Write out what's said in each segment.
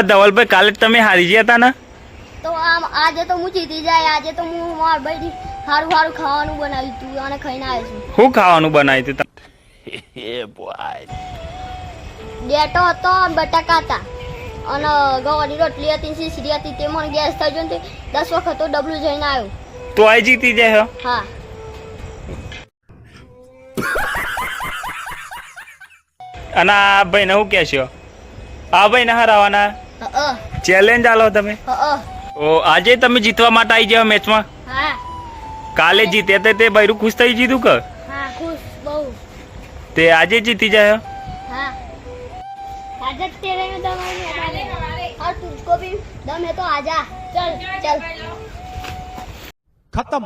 હવે ધવલભાઈ કાલે તમે હારી ગયા હતા ને? તો આમ આજે તો હું જીતી જાય આજે તો હું માર ભાઈ સારું સારું ખાવાનું બનાવ્યું તું અને ખાઈને આવ્યો છું. શું ખાવાનું બનાવ્યું બોય ડેટો હતો બટાકા હતા. અને ગવાની રોટલી હતી ખીચડી હતી તે મને ગેસ થઈ ગયો ને તે દસ વખત તો ડબલું જઈને આવ્યો. તો આ જીતી જાય હા. અને આ ભાઈને શું કહેશો આ ભાઈને હરાવાના? ચેલેન્જ આલો તમે. ઓ આજે તમે જીતવા માટે આવી ગયા મેચમાં? કાલે જીતે તે તે બૈરું ખુશ થઈ જીધું કે? તે આજે જીતી જાય ખતમ.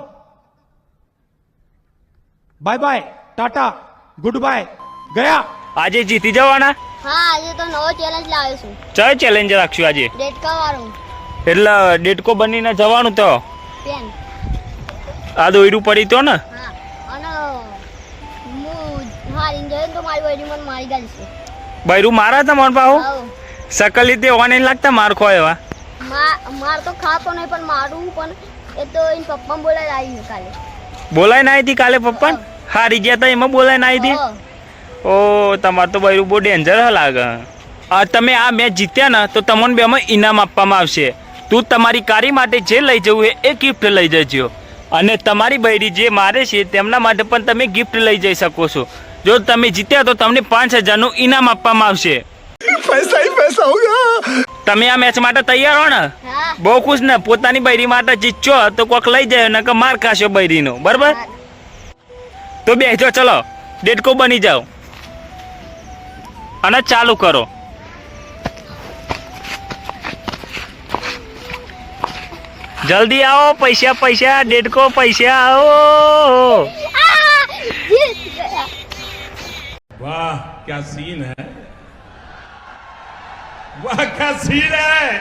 Bye bye tata goodbye. ગયા. આજે જીતી જવાના? હા આજે તો નવો ચેલેન્જ લાવ્યો છું. ચેલેન્જ રાખશું આજે? ડેટકા વાળું. એટલે ડેટકો બનીને જવાનું તો? પેન આ દોયડું પડી તો ને? બૈરું મારા તા મન પાહો? સકલ લીધે ઓને લાગતા માર ખો એવા માર તો ખાતો નહીં પણ મારું પણ એ તો એન પપ્પા બોલાય આવી કાલે. બોલાય ના આવી કાલે પપ્પા હારી ગયા તા એમાં બોલાય ના આવી ઓ તમારે તો બૈરું બહુ ડેન્જર લાગે. તમે આ મેચ જીત્યા ને તો તમને બેમાં ઇનામ આપવામાં આવશે. તું તમારી કારી માટે જે લઈ જવું એ ગિફ્ટ લઈ જજો. અને તમારી બૈરી જે મારે છે તેમના માટે પણ તમે ગિફ્ટ લઈ જઈ શકો છો. જો તમે જીત્યા તો તમને પાંચ હજારનું ઇનામ આપવામાં આવશે. પૈસા પૈસા તમે આ મેચ માટે તૈયાર હો ને? બહુ ખુશ ને પોતાની બૈરી માટે જીતશો તો કોક લઈ જાય ને કે માર ખાશો બૈરીનો. બરાબર? તો બેસજો ચલો. ડેટકો બની જાઓ. અને ચાલુ કરો. જલ્દી આવો પૈસા પૈસા દેડકો પૈસા આવો. વાહ ક્યા સીન હે? વાહ ક્યા સીન હે?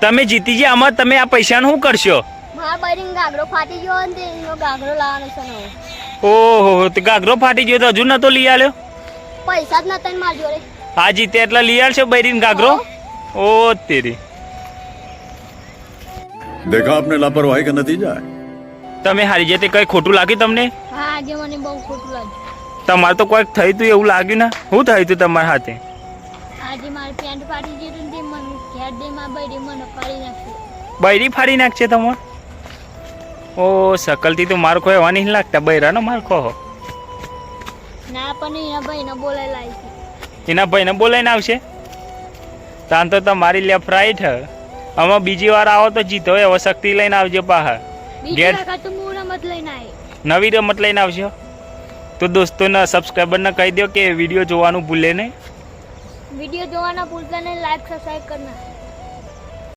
તમે જીતીજી આમાં તમે આ પૈસાનું શું કરશો? ગાગરો ફાટી ગયો ગાગરો ઓહો ગાગરો ફાટી ગયો તો હજુ નતો લઈ આવ્યો પૈસા જ નતા મારી જોડે. હા જીતે એટલા લઈ છે બૈરીન ગાગરો ઓ તેરી. દેખા આપને લાપરવાહી કે નતીજા તમે હારી જતે કઈ ખોટું લાગ્યું તમને? હા આજે મને બહુ ખોટું લાગ્યું તમારે તો કોઈક થઈ તું એવું લાગ્યું ને? હું થયું તું તમારા હાથે? આજે મારી પેન્ટ ફાટી ગઈ તે મને ઘેર દે માં બૈરી મને ફાડી નાખી. બૈરી ફાડી નાખશે તમાર? ઓ સકલથી તો મારખો એવા નહીં લાગતા બૈરાનો મારખો હો ના પણ લાવી છે. એના બોલાઈને આવશે? તાન તો તમારી લેફ્ટ રાઈટ હ. આમાં બીજી વાર આવો તો જીતો એવો શક્તિ લઈને આવજો પાહ ગેટ રમત લઈને આવજો નવી રમત લઈને આવશો તો દોસ્તોને સબસ્ક્રાઈબરને કહી દો કે વીડિયો જોવાનું ભૂલે નહીં. વીડિયો જોવાના ભૂલતા નહીં લાઈક સબસ્ક્રાઈબ કરના